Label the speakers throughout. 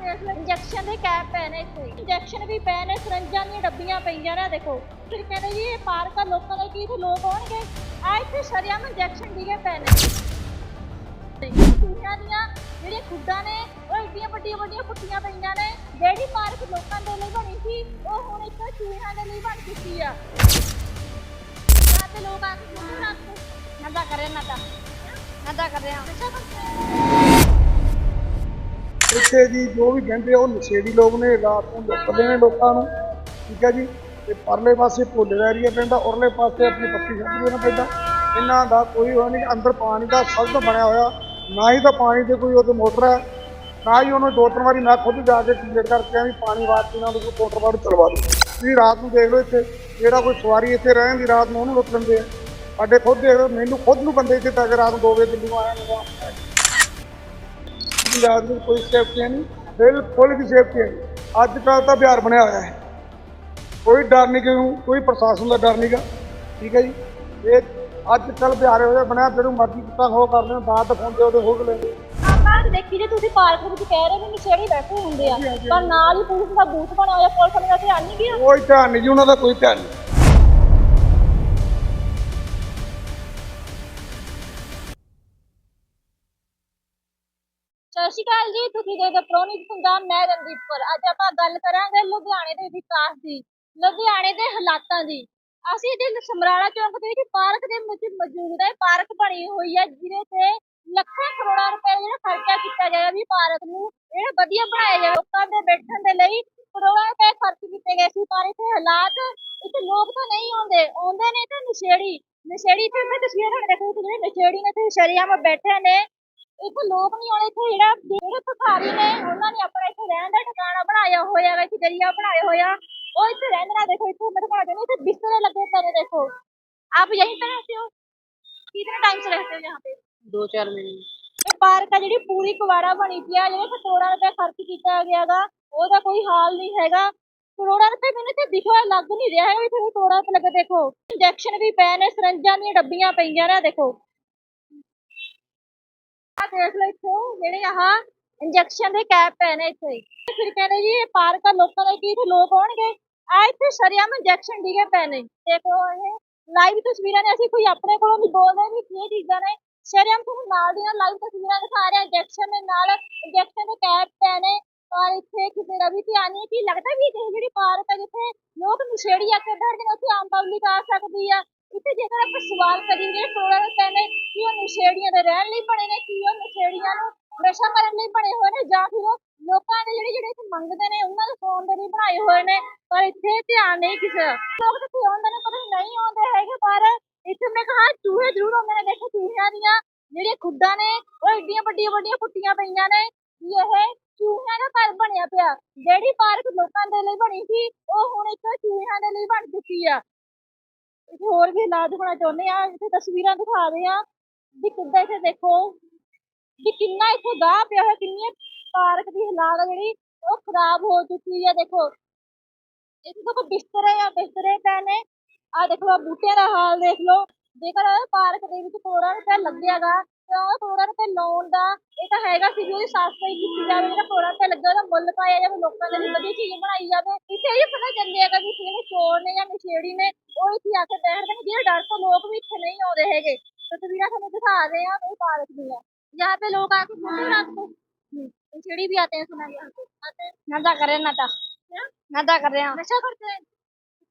Speaker 1: ਦੇਖ ਲਓ ਇੰਜੈਕਸ਼ਨ ਦੇ ਕੈਪ ਪਏ ਨੇ ਇੱਥੇ। ਇੰਜੈਕਸ਼ਨ ਵੀ ਪਏ ਨੇ ਸਰੰਜਾਂ ਦੀਆਂ ਡੱਬੀਆਂ ਪਈਆਂ ਨੇ ਦੇਖੋ। ਫਿਰ ਕਹਿੰਦੇ ਜੀ ਇਹ ਪਾਰਕ ਆ ਲੋਕਾਂ ਦਾ ਕੀ ਤੇ ਲੋਕ ਆਉਣਗੇ? ਆ ਇੱਥੇ ਸ਼ਰਿਆਮ ਇੰਜੈਕਸ਼ਨ ਦੀਗੇ ਪਏ ਨੇ ਚੂਹਿਆਂ ਦੀਆਂ ਜਿਹੜੀਆਂ ਖੁੱਡਾਂ ਨੇ ਉਹ ਏਡੀਆਂ ਵੱਡੀਆਂ ਵੱਡੀਆਂ ਪੁੱਟੀਆਂ ਪਈਆਂ ਨੇ। ਜਿਹੜੀ ਪਾਰਕ ਲੋਕਾਂ ਦੇ ਲਈ ਬਣੀ ਸੀ ਉਹ ਹੁਣ ਇੱਕ ਚੂਹਿਆਂ ਦੇ ਲਈ ਬਣ ਚੁੱਕੀ ਆ। ਤੇ ਲੋਕ ਆ ਕੇ ਖੁੱਡ ਰੱਖ ਨਦਾ ਕਰੇ ਨਦਾ ਨਦਾ ਕਰ ਰਹੇ।
Speaker 2: ਇੱਥੇ ਜੀ ਜੋ ਵੀ ਕਹਿੰਦੇ ਉਹ ਨਸ਼ੇੜੀ ਲੋਕ ਨੇ, ਰਾਤ ਨੂੰ ਲੁੱਟਦੇ ਨੇ ਲੋਕਾਂ ਨੂੰ। ਠੀਕ ਹੈ ਜੀ? ਤੇ ਪਰਲੇ ਪਾਸੇ ਭੋਲੇ ਦਾ ਏਰੀਆ ਪੈਂਦਾ ਉਰਲੇ ਪਾਸੇ ਆਪਣੀ ਪੱਤੀ ਛੱਡੀ ਨਾ ਪੈਂਦਾ ਇਹਨਾਂ ਦਾ ਕੋਈ ਉਹ ਨਹੀਂ, ਅੰਦਰ ਪਾਣੀ ਦਾ ਸਲਟ ਬਣਿਆ ਹੋਇਆ। ਨਾ ਹੀ ਤਾਂ ਪਾਣੀ ਤੇ ਕੋਈ ਉਹਦੇ ਮੋਟਰ ਹੈ, ਨਾ ਹੀ ਉਹਨੂੰ ਦੋ ਤਿੰਨ ਵਾਰੀ ਮੈਂ ਖੁਦ ਜਾ ਕੇ ਕੰਪਲੀਟ ਕਰਕੇ ਆ ਵੀ ਪਾਣੀ ਵਾਸਤੇ ਨਾਲ ਕੋਈ ਮੋਟਰ ਬਾੜ ਚਲਵਾ ਦਿਓ ਤੁਸੀਂ ਰਾਤ ਨੂੰ ਦੇਖ ਲਓ ਇੱਥੇ, ਜਿਹੜਾ ਕੋਈ ਸਵਾਰੀ ਇੱਥੇ ਰਹਿਣ ਦੀ ਰਾਤ ਨੂੰ ਉਹਨੂੰ ਲੁੱਟ ਲੈਂਦੇ ਆ। ਸਾਡੇ ਖੁਦ ਦੇਖ ਲਓ, ਮੈਨੂੰ ਖੁਦ ਨੂੰ ਬੰਦੇ ਇੱਥੇ ਤੱਕ ਰਾਤ ਨੂੰ 2 ਵਜੇ ਦਿੱਲੀ ਆਇਆ ਨੂੰ ਪੰਜਾਬ ਵਿੱਚ ਕੋਈ ਸੇਫਟੀ ਨਹੀਂ ਬਿਲਕੁਲ ਵੀ ਸੇਫਟੀ ਨਹੀਂ। ਅੱਜ ਕੱਲ੍ਹ ਤਾਂ ਬਿਹਾਰ ਬਣਿਆ ਹੋਇਆ ਹੈ। ਕੋਈ ਡਰ ਨਹੀਂ ਕਿਉਂ ਕੋਈ ਪ੍ਰਸ਼ਾਸਨ ਦਾ ਡਰ ਨਹੀਂਗਾ ਠੀਕ ਹੈ ਜੀ? ਇਹ ਅੱਜ ਕੱਲ੍ਹ ਬਿਹਾਰ ਹੋਇਆ ਬਣਿਆ ਜਦੋਂ ਮਰਜ਼ੀ ਕੁੱਤਾ ਖੋ ਕਰ ਲੈਣ ਬਾਅਦ ਦਿਖਾਉਂਦੇ ਉਹਦੇ ਹੋ
Speaker 1: ਆਪਾਂ ਦੇਖੀ ਜੇ ਤੁਸੀਂ ਪਾਰਕ ਵਿੱਚ ਕਹਿ ਰਹੇ ਵੀ ਨਸ਼ੇੜੀ ਬੈਠੇ ਹੁੰਦੇ ਆ ਪਰ ਨਾਲ ਹੀ ਪੁਲਿਸ ਦਾ ਬੂਥ ਬਣਾਇਆ ਪੁਲਿਸ ਨੇ ਧਿਆਨ ਨਹੀਂ ਗਿਆ?
Speaker 2: ਕੋਈ ਧਿਆਨ ਨਹੀਂ ਜੀ ਉਹਨਾਂ ਦਾ ਕੋਈ ਧਿਆਨ ਨਹੀਂ।
Speaker 1: ਸਤਿ ਸ਼੍ਰੀ ਅਕਾਲ ਜੀ, ਤੁਸੀਂ ਦੇਖਦੇ ਪ੍ਰੋਨਿਕ ਪੰਜਾਬ ਮੈਂ ਰਣਦੀਪ ਕੌਰ। ਅੱਜ ਆਪਾਂ ਗੱਲ ਕਰਾਂਗੇ ਲੁਧਿਆਣੇ ਦੇ ਵਿਕਾਸ ਦੀ, ਲੁਧਿਆਣੇ ਦੇ ਹਾਲਾਤਾਂ ਦੀ। ਅਸੀਂ ਜੇ ਸਮਰਾਲਾ ਚੌਂਕ ਦੇ ਵਿੱਚ ਪਾਰਕ ਦੇ ਵਿੱਚ ਮੌਜੂਦ ਹੈ। ਪਾਰਕ ਬਣੀ ਹੋਈ ਹੈ, ਜਿਹਦੇ ਤੇ ਲੱਖਾਂ ਕਰੋੜਾਂ ਰੁਪਏ ਜਿਹੜਾ ਖਰਚਾ ਕੀਤਾ ਗਿਆ ਵੀ ਪਾਰਕ ਨੂੰ ਇਹ ਵਧੀਆ ਬਣਾਇਆ ਜਾਵੇ ਲੋਕਾਂ ਦੇ ਬੈਠਣ ਦੇ ਲਈ ਕਰੋੜਾਂ ਰੁਪਏ ਖਰਚ ਕੀਤੇ ਗਏ ਸੀ, ਪਰ ਇੱਥੇ ਹਾਲਾਤ ਇੱਥੇ ਲੋਕ ਤਾਂ ਨਹੀਂ ਆਉਂਦੇ। ਆਉਂਦੇ ਨੇ ਤੇ ਨਸ਼ੇੜੀ। ਨਸ਼ੇੜੀ ਤੇ ਮੈਂ ਤਸਵੀਰਾਂ ਦੇਖੋ ਇੱਥੇ ਜਿਹੜੇ ਨਸ਼ੇੜੀ ਨੇ, ਤੇ ਸ਼ਰੀਆਮ ਬੈਠੇ ਨੇ। ਇੱਥੇ ਲੋਕ ਨਹੀਂ ਆਉਂਦੇ ਇੱਥੇ ਜਿਹੜਾ ਜਿਹੜੇ ਭਿਖਾਰੀ ਨੇ ਉਹਨਾਂ ਨੇ ਆਪਣਾ ਇੱਥੇ ਰਹਿਣ ਦਾ ਟਿਕਾਣਾ ਬਣਾਇਆ ਹੋਇਆ ਵਾ ਇੱਥੇ ਜਰੀਆ ਬਣਾਇਆ ਹੋਇਆ ਉਹ ਇੱਥੇ ਰਹਿੰਦੇ ਨੇ ਦੇਖੋ ਇੱਥੇ ਮੇਰੇ ਕੋਲ ਨੇ ਇੱਥੇ ਬਿਸਤਰੇ ਲੱਗੇ ਪਏ ਨੇ देखो आप यहीं पे रहते हो कितने टाइम से रहते हो यहाँ पे
Speaker 3: ਦੋ ਚਾਰ ਮਹੀਨੇ
Speaker 1: ਇਹ ਪਾਰਕ ਆ ਜਿਹੜੀ ਪੂਰੀ ਕੁਵਾੜਾ ਬਣੀ ਪਈ ਆ ਜਿਹੜੇ ਤੇ ਕਰੋੜਾਂ ਰੁਪਏ ਖਰਚ ਕੀਤਾ ਗਿਆਗਾ ਉਹਦਾ ਕੋਈ ਹਾਲ ਨਹੀਂ ਹੈਗਾ ਕਰੋੜਾਂ ਰੁਪਏ ਮੈਨੂੰ ਇੱਥੇ ਦਿਖਿਆ ਲੱਗ ਨਹੀਂ ਰਿਹਾ ਹੈ ਇੱਥੇ ਕਰੋੜਾਂ ਰੁਪਏ ਲੱਗੇ ਦੇਖੋ ਇੰਜੈਕਸ਼ਨ ਵੀ ਪਏ ਨੇ ਸਰੰਜਾਂ ਦੀਆਂ ਡੱਬੀਆਂ ਪਈਆਂ ਨੇ ਆਹ ਦੇਖੋ ਆ ਦੇਖ ਲਓ ਇੱਥੇ, ਜਿਹੜੇ ਆਹ ਇੰਜੈਕਸ਼ਨ ਦੇ ਕੈਪ ਪਏ ਨੇ ਇੱਥੇ। ਫਿਰ ਕਹਿੰਦੇ ਜੀ, ਇਹ ਪਾਰਕ ਆ, ਲੋਕਾਂ ਦਾ ਕੀ ਤੇ ਲੋਕ ਆਉਣਗੇ? ਆ ਇੱਥੇ ਸ਼ਰਿਆਮ ਇੰਜੈਕਸ਼ਨ ਡਿਗੇ ਪਏ ਨੇ। ਦੇਖੋ ਇਹ ਲਾਈਵ ਤਸਵੀਰਾਂ ਨੇ, ਅਸੀਂ ਕੋਈ ਆਪਣੇ ਕੋਲੋਂ ਨਹੀਂ ਬੋਲਦੇ ਵੀ ਕੀ ਚੀਜ਼ਾਂ ਨੇ। ਸ਼ਰਿਆਮ ਤੁਹਾਨੂੰ ਨਾਲ ਦੀ ਨਾਲ ਲਾਈਵ ਤਸਵੀਰਾਂ ਦਿਖਾ ਰਿਹਾ ਇੰਜੈਕਸ਼ਨ ਦੇ ਨਾਲ ਇੰਜੈਕਸ਼ਨ ਦੇ ਕੈਪ ਪਏ ਨੇ। ਪਰ ਇੱਥੇ ਕਿਸੇ ਦਾ ਵੀ ਧਿਆਨ ਨਹੀਂ ਕਿ ਲੱਗਦਾ ਵੀ ਇਹ ਜਿਹੜੀ ਪਾਰਕ ਹੈ ਜਿੱਥੇ ਲੋਕ ਨਸ਼ੇੜੀ ਆ ਕੇ ਬੈਠਦੇ ਨੇ ਉੱਥੇ ਆਮ ਪਬਲਿਕ ਆ ਸਕਦੀ ਆ। ਇੱਥੇ ਜੇਕਰ ਆਪਾਂ ਸਵਾਲ ਕਰੀਏ ਕਰੋੜਾਂ ਰੁਪਏ ਨੇ ਕਿ ਉਹ ਨਸ਼ੇੜੀਆਂ ਦੇ ਰਹਿਣ ਲਈ ਬਣੇ ਨੇ, ਕਿ ਉਹ ਨਸ਼ੇੜੀਆਂ ਨੂੰ ਨਸ਼ਾ ਕਰਨ ਲਈ ਬਣੇ ਹੋਏ ਨੇ, ਜਾਂ ਫਿਰ ਉਹ ਲੋਕਾਂ ਦੇ ਜਿਹੜੇ ਜਿਹੜੇ ਇੱਥੇ ਮੰਗਦੇ ਨੇ, ਉਹਨਾਂ ਦੇ ਫੋਨ ਦੇ ਲਈ ਬਣਾਏ ਹੋਏ ਨੇ, ਪਰ ਇੱਥੇ ਧਿਆਨ ਨਹੀਂ ਕਿਸੇ ਲੋਕ ਤਾਂ ਇੱਥੇ ਆਉਂਦੇ ਨੇ ਪਰ ਨਹੀਂ ਆਉਂਦੇ ਹੈਗੇ, ਪਰ ਇੱਥੇ ਮੈਂ ਕਹਾ, ਚੂਹੇ ਜ਼ਰੂਰ ਆਉਂਦੇ ਨੇ, ਦੇਖੋ ਚੂਹਿਆਂ ਦੀਆਂ ਜਿਹੜੀਆਂ ਖੁੱਡਾਂ ਨੇ, ਉਹ ਏਡੀਆਂ ਵੱਡੀਆਂ ਵੱਡੀਆਂ ਫੁੱਟੀਆਂ ਪਈਆਂ ਨੇ ਕਿ ਇਹ ਚੂਹਿਆਂ ਦਾ ਘਰ ਬਣਿਆ ਪਿਆ। ਜਿਹੜੀ ਪਾਰਕ ਲੋਕਾਂ ਦੇ ਲਈ ਬਣੀ ਸੀ, ਉਹ ਹੁਣ ਇੱਕ ਚੂਹਿਆਂ ਦੇ ਲਈ ਬਣ ਚੁੱਕੀ ਆ। ਇੱਥੇ ਹੋਰ ਵੀ ਇਲਾਜ ਹੋਣਾ ਚਾਹੁੰਦੇ ਆ, ਇੱਥੇ ਤਸਵੀਰਾਂ ਦਿਖਾ ਰਹੇ ਆ ਵੀ ਕਿੱਦਾਂ ਇੱਥੇ ਦੇਖੋ ਵੀ ਕਿੰਨਾ ਇੱਥੇ ਗਾਹ ਪਿਆ ਹੋਇਆ, ਕਿੰਨੀ ਪਾਰਕ ਦੀ ਹਾਲਾਤ ਆ ਜਿਹੜੀ, ਉਹ ਖਰਾਬ ਹੋ ਚੁੱਕੀ ਆ, ਦੇਖੋ। ਇੱਥੇ ਦੇਖੋ ਬਿਸਤਰੇ ਆ, ਬਿਸਤਰੇ ਪਏ ਨੇ। ਆ ਦੇਖ ਬੂਟਿਆਂ ਦਾ ਹਾਲ ਦੇਖ ਲਓ। ਜੇਕਰ ਪਾਰਕ ਦੇ ਵਿੱਚ ਕਰੋੜਾਂ ਰੁਪਏ ਲੱਗਿਆਗਾ ਤਾਂ ਉਹ ਕਰੋੜਾਂ ਰੁਪਏ ਲਾਉਣ ਦਾ ਇਹ ਤਾਂ ਹੈਗਾ ਸੀ ਵੀ ਉਹਦੀ ਸਾਫ਼ ਸਫਾਈ ਕੀਤੀ ਜਾਵੇ ਜਿਹੜਾ ਕਰੋੜਾਂ ਰੁਪਏ ਲੱਗਿਆ ਉਹਦਾ ਮੁੱਲ ਪਾਇਆ ਜਾਵੇ ਲੋਕਾਂ ਦੇ ਲਈ ਵਧੀਆ ਚੀਜ਼ ਬਣਾਈ ਜਾਵੇ ਇੱਥੇ ਇਹ ਪਤਾ ਚੱਲਿਆਗਾ ਵੀ ਜਿਹੜੇ ਚੋਰ ਨੇ ਜਾਂ ਨਸ਼ੇੜੀ ਨੇ ਉਹ ਇੱਥੇ ਆ ਕੇ ਬੈਠਦੇ ਨੇ ਜਿਹੜੇ ਡਰ ਤੋਂ ਲੋਕ ਵੀ ਇੱਥੇ ਨਹੀਂ ਆਉਂਦੇ ਹੈਗੇ ਤਸਵੀਰਾਂ ਤੁਹਾਨੂੰ ਦਿਖਾ ਰਹੇ ਆ ਇਹ ਪਾਰਕ ਦੀਆਂ यहाँ पे लोग आके घूमते रात को नशेड़ी भी आते हैं सुना है यहाँ पे आते हैं
Speaker 3: ਨਦਾ ਕਰੇ ਨਦਾ
Speaker 1: क्या?
Speaker 3: ਨਦਾ ਕਰ ਰਹੇ ਹਾਂ
Speaker 1: नशा करते हैं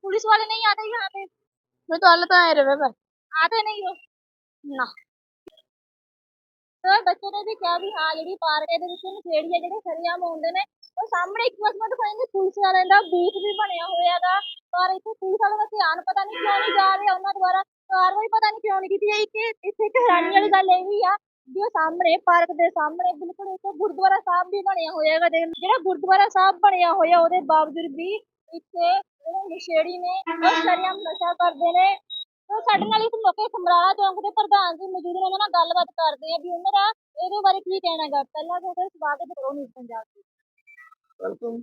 Speaker 1: पुलिस वाले नहीं आते यहाँ पे
Speaker 3: ਮੈਂ ਤਾਂ ਹਾਲੇ ਤਾਂ ਆਏ ਰਵੇ ਪਰ
Speaker 1: आते नहीं हो
Speaker 3: ਨਾ
Speaker 1: ਤੇ ਬੱਚੇ ਨੇ ਵੀ ਕਿਹਾ ਵੀ ਹਾਂ, ਜਿਹੜੀ ਪਾਰਕ ਦੇ ਵਿੱਚ ਨਸ਼ੇੜੀ ਆ ਜਿਹੜੇ ਸਰਿਆਮ ਆਉਂਦੇ ਨੇ, ਉਹ ਸਾਹਮਣੇ ਇੱਕ ਵਾਰ ਮੈਂ ਦਿਖਾਏਂਗੇ ਪੁਲਿਸ ਵਾਲਿਆਂ ਦਾ ਬੂਥ ਵੀ ਬਣਿਆ ਹੋਇਆਗਾ ਪਰ ਇੱਥੇ ਪੁਲਿਸ ਵਾਲਿਆਂ ਦਾ ਧਿਆਨ ਪਤਾ ਨਹੀਂ ਕਿਉਂ ਨਹੀਂ ਜਾ ਰਿਹਾ, ਉਹਨਾਂ ਦੁਆਰਾ ਕਾਰਵਾਈ ਪਤਾ ਨਹੀਂ ਕਿਉਂ ਨਹੀਂ ਕੀਤੀ ਜਾਈ ਕਿ ਇੱਥੇ ਇੱਕ ਹੈਰਾਨੀ ਵਾਲੀ ਗੱਲ ਇਹ ਵੀ ਆ ਵੀ ਉਹ ਸਾਹਮਣੇ ਪਾਰਕ ਦੇ ਸਾਹਮਣੇ ਬਿਲਕੁਲ ਇੱਕ ਗੁਰਦੁਆਰਾ ਸਾਹਿਬ ਵੀ ਬਣਿਆ ਹੋਇਆ ਹੈਗਾ। ਜਿਹੜਾ ਗੁਰਦੁਆਰਾ ਸਾਹਿਬ ਬਣਿਆ ਹੋਇਆ ਉਹਦੇ ਬਾਵਜੂਦ ਵੀ ਇੱਥੇ ਜਿਹੜੇ ਨਸ਼ੇੜੀ ਨੇ, ਉਹ ਸਰਿਆਮ ਨਸ਼ਾ ਕਰਦੇ ਨੇ। ਤੇ ਸਾਡੇ ਨਾਲ ਇਸ ਮੌਕੇ ਸਮਰਾਲਾ ਚੌਂਕ ਦੇ ਪ੍ਰਧਾਨ ਜੀ ਮੌਜੂਦ ਨੇ ਉਹਨਾਂ ਨਾਲ ਗੱਲਬਾਤ ਕਰਦੇ ਆ ਵੀ ਉਹਨਾਂ ਦਾ ਇਹਦੇ ਬਾਰੇ ਕੀ ਕਹਿਣਾ ਗਾ? ਪਹਿਲਾਂ ਤਾਂ ਉਹਦਾ ਸਵਾਗਤ ਕਰੋ ਨਿਊਜ਼ ਪੰਜਾਬ ਦੀ।
Speaker 2: ਵੈਲਕਮ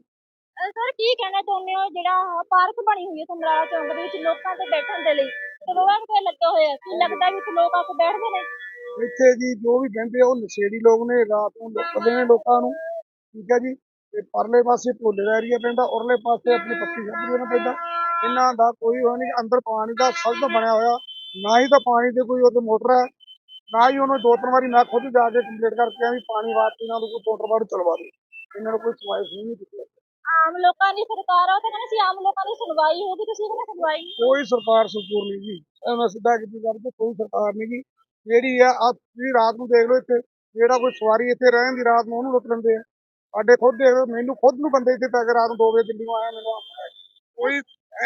Speaker 1: ਸਰ ਕੀ ਕਹਿਣਾ ਚਾਹੁੰਦੇ ਹੋ? ਜਿਹੜਾ ਪਾਰਕ ਬਣੀ ਹੋਈ ਹੈ ਸਮਰਾਲਾ ਚੌਂਕ ਦੇ ਵਿੱਚ ਲੋਕਾਂ ਦੇ ਬੈਠਣ ਦੇ ਲਈ ਕਰੋੜਾਂ ਰੁਪਏ ਲੱਗੇ ਹੋਏ ਆ ਕੀ ਲੱਗਦਾ ਵੀ ਲੋਕ ਆ ਕੇ ਬੈਠਦੇ ਨੇ?
Speaker 2: ਇੱਥੇ ਜੀ ਜੋ ਵੀ ਕਹਿੰਦੇ ਉਹ ਨਸ਼ੇੜੀ ਲੋਕ ਨੇ ਰਾਤ ਨੂੰ ਲੁੱਟਦੇ ਨੇ ਲੋਕਾਂ ਨੂੰ। ਠੀਕ ਹੈ ਜੀ। ਤੇ ਪਰਲੇ ਪਾਸੇ ਭੋਲੇ ਦਾ ਏਰੀਆ ਪੈਂਦਾ ਉਰਲੇ ਪਾਸੇ ਆਪਣੀ ਪੱਤੀ ਛੱਪੜੀ ਨਾਲ ਪੈਂਦਾ। ਇਹਨਾਂ ਦਾ ਕੋਈ ਉਹ ਨਹੀਂ ਅੰਦਰ ਪਾਣੀ ਦਾ ਸਲਟ ਬਣਿਆ ਹੋਇਆ ਨਾ ਹੀ ਤਾਂ ਪਾਣੀ ਦੇ ਕੋਈ ਉਹਦੇ ਮੋਟਰ ਹੈ ਨਾ ਹੀ ਉਹਨੂੰ ਦੋ ਤਿੰਨ ਵਾਰੀ ਮੈਂ ਖੁਦ ਜਾ ਕੇ ਕੰਪਲੀਟ ਕਰਕੇ ਆ ਵੀ ਪਾਣੀ ਵਾਸਤੇ ਇਹਨਾਂ ਨੂੰ ਕੋਈ ਮੋਟਰ ਬਾੜ ਚਲਵਾ ਦੇ। ਇਹਨਾਂ ਨੂੰ ਕੋਈ ਸਮਾਇਸ ਨਹੀਂ ਦਿੱਤੀ।
Speaker 1: ਆਮ ਲੋਕਾਂ ਦੀ ਸਰਕਾਰ ਆ ਉਹ ਤਾਂ ਕਹਿੰਦੇ ਸੀ ਆਮ ਲੋਕਾਂ ਦੀ ਸੁਣਵਾਈ ਹੋਊਗੀ ਤੁਸੀਂ ਕਹਿੰਦੇ ਸੁਣਵਾਈ
Speaker 2: ਕੋਈ ਸਰਕਾਰ ਸੰਪੂਰਨ ਨਹੀਂ ਜੀ। ਮੈਂ ਸਿੱਧਾ ਕੀਤੀ ਤੇ ਕੋਈ ਸਰਕਾਰ ਨਹੀਂ ਜੀ। ਜਿਹੜੀ ਆ ਆ ਤੁਸੀਂ ਰਾਤ ਨੂੰ ਦੇਖ ਲਓ ਇੱਥੇ ਜਿਹੜਾ ਕੋਈ ਸਵਾਰੀ ਇੱਥੇ ਰਹਿਣ ਦੀ ਰਾਤ ਨੂੰ ਉਹਨੂੰ ਲੁੱਟ ਲੈਂਦੇ ਆ। ਸਾਡੇ ਖੁਦ ਲਓ ਮੈਨੂੰ ਖੁਦ ਨੂੰ ਬੰਦੇ ਇੱਥੇ ਪੈ ਕੇ ਰਾਤ ਨੂੰ 2 ਵਜੇ ਦਿੱਲੀੋਂ ਆਇਆ ਮੈਨੂੰ ਕੋਈ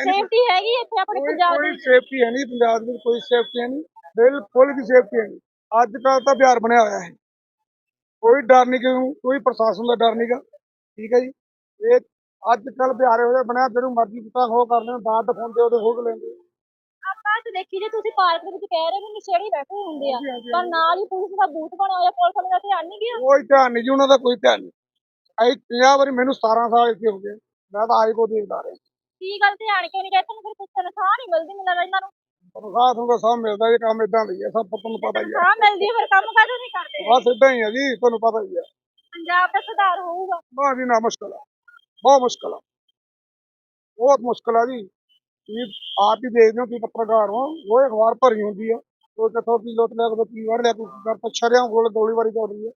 Speaker 1: ਸੇਫਟੀ ਹੈਗੀ ਇੱਥੇ ਆਪਣੇ
Speaker 2: ਕੋਈ
Speaker 1: ਪੰਜਾਬ
Speaker 2: ਕੋਈ
Speaker 1: ਦੇ?
Speaker 2: ਸੇਫਟੀ ਹੈ ਨਹੀਂ ਪੰਜਾਬ ਵਿੱਚ ਕੋਈ ਸੇਫਟੀ ਨਹੀਂ। ਬਿਲਕੁਲ ਵੀ ਸੇਫਟੀ ਹੈ ਨਹੀਂ। ਅੱਜ ਕੱਲ ਤਾਂ ਬਿਹਾਰ ਬਣਿਆ ਹੋਇਆ ਹੈ। ਕੋਈ ਡਰ ਨਹੀਂ ਕਿਉਂ ਕੋਈ ਪ੍ਰਸ਼ਾਸਨ ਦਾ ਡਰ ਨਹੀਂਗਾ। ਠੀਕ ਹੈ ਜੀ? ਇਹ ਅੱਜ ਕੱਲ ਬਿਹਾਰ ਹੋਇਆ ਬਣਿਆ ਜਦੋਂ ਮਰਜ਼ੀ ਪਤਾ ਹੋ ਕਰ ਲੈਣ ਦਾਦ ਦਿਖਾਉਂਦੇ ਉਹਦੇ ਹੋ ਲੈਂਦੇ।
Speaker 1: ਆਪਾਂ ਤੇ ਦੇਖੀ ਜੇ ਤੁਸੀਂ ਪਾਰਕ ਦੇ ਵਿੱਚ ਕਹਿ ਰਹੇ ਹੋ ਨਸ਼ੇੜੀ ਬੈਠੇ ਹੁੰਦੇ ਆ। ਪਰ ਨਾਲ ਹੀ ਪੁਲਿਸ ਦਾ ਬੂਥ ਬਣਿਆ ਹੋਇਆ ਪੁਲਿਸ ਵਾਲੇ ਦਾ ਧਿਆਨ ਨਹੀਂ ਗਿਆ?
Speaker 2: ਕੋਈ ਧਿਆਨ ਨਹੀਂ ਜੀ ਉਹਨਾਂ ਦਾ ਕੋਈ ਧਿਆਨ ਨਹੀਂ। ਅਈ 50 ਵਾਰੀ ਮੈਨੂੰ 17 ਸਾਲ ਇੱਥੇ ਹੋ ਗਏ। ਮੈਂ ਤਾਂ ਆਜ ਕੋ ਦੇਖਦਾ ਰਿਹਾ।
Speaker 1: ਕੀ ਗੱਲ ਧਿਆਨ ਕਿਉਂ ਨਹੀਂ ਕਹਿੰਦੇ ਫਿਰ ਕੁਝ ਤਨਖਾਹ ਨਹੀਂ ਮਿਲਦੀ ਮੈਨੂੰ ਲੱਗਦਾ ਇਹਨਾਂ ਨੂੰ।
Speaker 2: ਤਨਖਾਹ ਤੁਹਾਨੂੰ ਸਭ ਮਿਲਦਾ ਇਹ ਕੰਮ ਇਦਾਂ ਦਾ ਹੀ ਸਭ ਤੁਹਾਨੂੰ ਪਤਾ ਹੀ ਹੈ
Speaker 1: ਤਨਖਾਹ ਮਿਲਦੀ ਹੈ ਫਿਰ ਕੰਮ ਕਾਹਦੋਂ ਨਹੀਂ ਕਰਦੇ?
Speaker 2: ਬਸ ਇਦਾਂ ਹੀ ਹੈ ਜੀ ਤੁਹਾਨੂੰ ਪਤਾ ਹੀ ਹੈ
Speaker 1: ਪੰਜਾਬ ਦਾ ਸੁਧਾਰ ਹੋਊਗਾ।
Speaker 2: ਬਹੁਤ ਜੀ ਨਾ ਮੁਸ਼ਕਲ ਹੈ ਬਹੁਤ ਮੁਸ਼ਕਲ ਹੈ ਬਹੁਤ ਮੁਸ਼ਕਲ ਹੈ ਜੀ। ਤੁਸੀਂ ਆਪ ਹੀ ਦੇਖਦੇ ਹੋ ਕਿ ਪੱਤਰਕਾਰ ਹੋ ਉਹ ਅਖਬਾਰ ਭਰੀ ਹੁੰਦੀ ਹੈ ਕੋਈ ਕਿਥੋਂ ਕੀ ਲੁੱਟ ਲਿਆ ਕੋਈ ਕੀ ਵੜ ਲਿਆ ਕੋਈ ਕਰ ਪਛੜਿਆ ਕੋਲ ਗੋਲੀ ਵਾਰੀ ਚੱਲ ਰਹੀ ਹੈ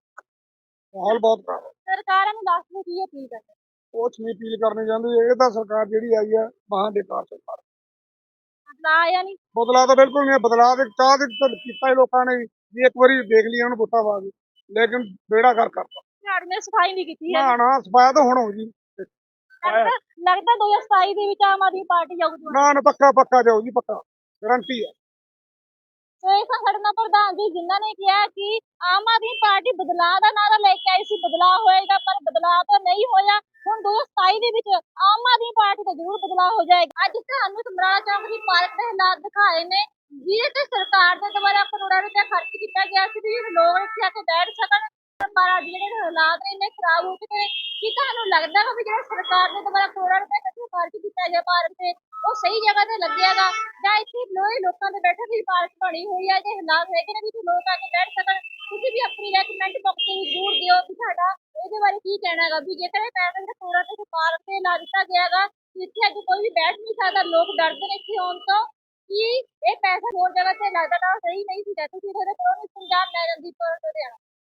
Speaker 2: ਮਾਹੌਲ ਬਹੁਤ ਖਰਾਬ ਹੈ
Speaker 1: ਸਰਕਾਰਾਂ ਨੂੰ ਦੱਸ ਦਿਓ ਕੀ ਅਪੀਲ ਕਰਦੇ।
Speaker 2: ਕੁਛ ਨਹੀਂ ਅਪੀਲ ਕਰਨੀ ਚਾਹੁੰਦੀ ਇਹ ਤਾਂ ਸਰਕਾਰ ਜਿਹੜੀ ਆਈ ਹੈ ਮਹਾਂ ਬੇਕਾਰ ਸਰਕਾਰ
Speaker 1: ਬਦਲਾ ਆਇਆ ਨਹੀਂ।
Speaker 2: ਬਦਲਾਅ ਤਾਂ ਬਿਲਕੁਲ ਨਹੀਂ ਹੈ। ਬਦਲਾਅ ਦੇ ਚਾਹ ਦੇ ਤਾਂ ਕੀਤਾ ਹੀ ਲੋਕਾਂ ਨੇ ਵੀ ਇੱਕ ਵਾਰੀ ਦੇਖ ਲਿਆ ਉਹਨੂੰ ਬੁੱਤਾ ਪਾ ਕੇ। ਲੇਕਿਨ ਬੇੜਾ ਕਰ ਕਰਤਾ
Speaker 1: ਝਾੜੂ ਨੇ ਸਫ਼ਾਈ ਨਹੀਂ ਕੀਤੀ ਹੈ
Speaker 2: ਨਾ ਨਾ ਸਫਾਇਆ ਤਾਂ ਹੁਣ ਹੋ ਜੀ
Speaker 1: ਲੱਗਦਾ ਲੱਗਦਾ 2027 ਦੇ ਵਿੱਚ ਆਮ ਆਦਮੀ ਪਾਰਟੀ ਜਾਊਗੀ।
Speaker 2: ਨਾ ਨਾ ਪੱਕਾ ਪੱਕਾ ਜਾਓ ਜੀ ਪੱਕਾ। ਗਰੰਟੀ ਹੈ
Speaker 1: ਸੋ ਇਹ ਸਾਡੇ ਨਾਲ ਪ੍ਰਧਾਨ ਜੀ, ਜਿਨ੍ਹਾਂ ਨੇ ਕਿਹਾ ਕਿ ਆਮ ਆਦਮੀ ਪਾਰਟੀ ਬਦਲਾਅ ਦਾ ਨਾਰਾ ਲੈ ਕੇ ਆਈ ਸੀ, ਬਦਲਾਅ ਹੋਏਗਾ ਪਰ ਬਦਲਾਅ ਤਾਂ ਨਹੀਂ ਹੋਇਆ। ਹੁਣ 2027 ਦੇ ਵਿੱਚ ਆਮ ਆਦਮੀ ਪਾਰਟੀ ਦਾ ਜ਼ਰੂਰ ਬਦਲਾਅ ਹੋ ਜਾਏਗਾ। ਅੱਜ ਤੁਹਾਨੂੰ ਸਮਰਾਲਾ ਚੌਂਕ ਦੀ ਪਾਰਕ ਦੇ ਹਾਲਾਤ ਦਿਖਾਏ ਨੇ। ਜਿਹਦੇ ਤੇ ਸਰਕਾਰ ਦੇ ਦੁਆਰਾ ਕਰੋੜਾਂ ਰੁਪਏ ਖਰਚ ਕੀਤਾ ਗਿਆ ਸੀ ਵੀ ਲੋਕ ਇੱਥੇ ਆ ਕੇ ਬੈਠ ਸਕਣ। ਪਰ ਅੱਜ ਜਿਹੜੇ ਹਾਲਾਤ ਨੇ, ਇੰਨੇ ਖਰਾਬ ਹੋ ਚੁੱਕੇ ਨੇ। ਤੁਹਾਨੂੰ ਲੱਗਦਾ ਹੈ ਵੀ ਜਿਹੜਾ ਸਰਕਾਰ ਦੇ ਦੁਆਰਾ ਕਰੋੜਾਂ ਰੁਪਏ ਖਰਚ ਕੀਤਾ ਗਿਆ ਪਾਰਕ ਤੇ ਉਹ ਸਹੀ ਜਗ੍ਹਾ ਤੇ ਲੱਗਿਆਗਾ ਜਾਂ ਇੱਥੇ ਲੋਏ ਲੋਕਾਂ ਦੇ ਬੈਠਣ ਦੀ ਪਾਰਕ ਬਣੀ ਹੋਈ ਹੈ ਜੇ ਹਾਲਾਤ ਹੈਗੇ ਨੇ ਵੀ ਲੋਕ ਆ ਕੇ ਬੈਠ ਸਕਣ, ਤੁਸੀਂ ਵੀ ਆਪਣੀ ਰਾਏ ਕਮੈਂਟ ਬਾਕਸ ਦੇ ਵਿੱਚ ਜ਼ਰੂਰ ਦਿਓ ਕਿ ਤੁਹਾਡਾ ਇਹਦੇ ਬਾਰੇ ਕੀ ਕਹਿਣਾ ਹੈਗਾ। ਵੀ ਜੇਕਰ ਇਹ ਪੈਸੇ ਜਿਹੜਾ ਕਰੋੜਾਂ ਤੇ ਪਾਰਕ ਤੇ ਲਾ ਦਿੱਤਾ ਗਿਆ ਹੈਗਾ ਇੱਥੇ ਅੱਜ ਕੋਈ ਵੀ ਬੈਠ ਨਹੀਂ ਸਕਦਾ, ਲੋਕ ਡਰਦੇ ਨੇ ਇੱਥੇ ਆਉਣ ਤੋਂ, ਕਿ ਇਹ ਪੈਸਾ ਹੋਰ ਜਗ੍ਹਾ ਤੇ ਲੱਗਦਾ ਤਾਂ ਸਹੀ ਨਹੀਂ ਸੀ ਤੁਸੀਂ ਇਹਦੇ ਕੋਲੋਂ ਪੰਜਾਬ ਲੈ ਜਾਂਦੀ ਪਰ ਲੁਧਿਆਣਾ।